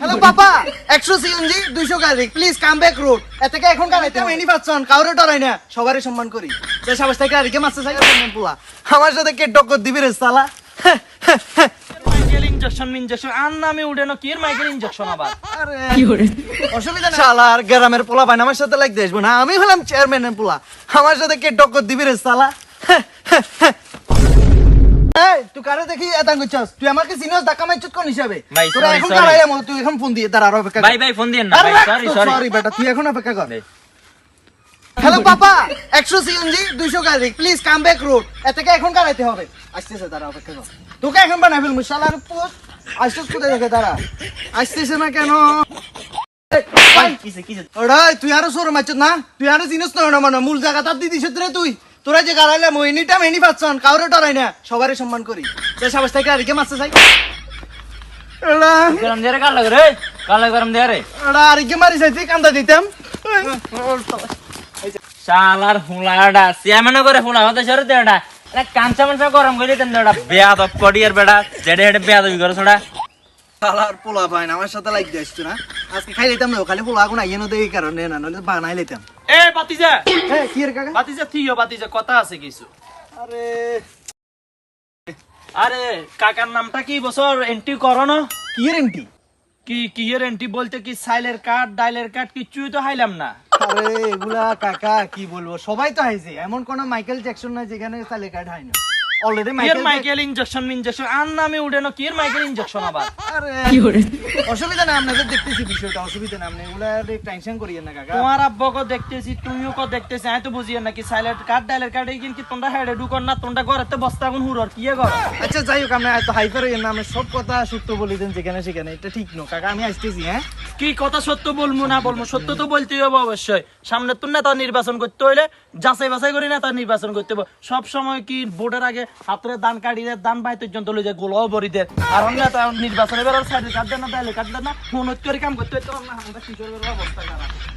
Hello papa একশো CNG দুইশো গাড়ি. প্লিজ কাম ব্যাক রোড এ থেকে এখন গাড়িতে এনি পাচ্ছন কাউরে ডরাই না। সবারই সম্মান করি। পোলা। আমার সাথে কে টক্কর দিবি রে সালা? মাইকেল ইনজেকশন মিনজেকশন আর নামে উঠে না কি এর মাইকেল ইনজেকশন আবার? অসুবিধা না শালা আর গ্রামের পোলা ভাই আমার সাথে লাগতে আসব না আমি হলাম চেয়ারম্যানের পোলা। আমার সাথে কে টক্কর দিবি রে সালা? এই, তুই কারে দেখি এতাং করছস তুই আমাকে সিনিয়র ধাক্কা মারছিস কোন হিসাবে? তোরা এখন sorry. কারাইলাম তুই এখন ফোন দিয়ে দাঁড়া অপেক্ষা ভাই ভাই ফোন দিয়েন না ভাই রাখ সরি সরি বেটা তুই এখন অপেক্ষা কর। হ্যালো পাপা একশো সিএনজি দুইশো গাড়ি। প্লিজ কাম ব্যাক রোড এ থেকে এখন গাড়াইতে হবে? আসতেছে তারা অপেক্ষা কর। তোকে এখন বানাই ফেলব শালার আসতেছ কোথায় দেখে তারা আসতেছে না কেন? তুই আরও সর মারছ না? তুই আরও জিনিস নয় না মানে মূল জায়গা তার দিদিস রে তুই। তোরা যে গাড়াইলাম এনি টাইম এনি পাচ্ছন কাউরে ডরাই না। সবারই সম্মান করি। দেশ অবস্থায় গাড়িকে মারছে চাই এরা গরম দিয়ে কাল লাগে রে কাল লাগে গরম দিয়ে রে এরা আরেককে মারি চাইছি কান্দা দিতাম। শালার হুলাডা চেয়ারম্যান করে হুলা হতে সরে দেড়া এটা কাঞ্চা মাঞ্চা গরম করে দেন দেড়া বেয়াদ অফ কডিয়ার বেড়া জেডে হেডে বেয়াদ অফ করে ছড়া শালার পোলা পায় না আমার সাথে লাগতে আসছো না? আজকে খাই লইতাম না খালি পোলা আগুন আইয়ে নদী এই কারণে না নইলে বানাই লইতাম। এ বাতিজা! কি এর কাকা? বাতিজা থিও বাতিজা কথা আছে কিছু। আরে। আরে কাকার নামটা কি বছর? এন্ট্রি করো না। কি এন্ট্রি? কি কি এর এন্ট্রি বলতে কি সাইলের কাট ডাইলের কাট কিছুই তো হাইলাম না। আরে এগুলা কাকা কি বলব? সবাই তো হাইছে। এমন কোন মাইকেল জ্যাকসন নাই যেখানে সাইলের কার্ড হয় না অলরেডি মাইকেল মাইকেল ইনজেকশন মিনজেকশন আর নামে উঠে কি মাইকেল ইনজেকশন আবার। আরে অসুবিধা না আপনাদের দেখতেছি বিষয়টা অসুবিধা না আপনি এগুলা টেনশন করিয়েন না কাকা। তোমার আব্বাকে দেখতেছি তুমিও কো দেখতেছি আমি তো বুঝি নাকি সাইলেন্ট কার্ড ডাইলের কার্ড এই কিন্তু তোমরা হেডে ঢুকন না তোমরা ঘরেতে বস্তা এখন হুরর কি কর আচ্ছা যাই হোক আপনি এত হাইপার হইয়েন না আপনি সব কথা সত্য বলে দেন যেখানে সেখানে এটা ঠিক নো কাকা আমি আসতেছি হ্যাঁ? কি কথা সত্য বলব না বলব? সত্য তো বলতেই হবে অবশ্যই। সামনে তো নেতা নির্বাচন করতে হইলে যাচাই বাছাই করে নেতা নির্বাচন করতে হবে। সব সময় কি ভোটের আগে হাতের দান কাটি দেয় দান বাই পর্যন্ত লই যায় গোলাও ভরি দেয় আর অন্য নেতা নির্বাচনে বেরোর সাইডে কাটবে না ডাইলের কাটবে না ফোন করে কাম করতে হইতো না আমরা কি করব অবস্থা খারাপ।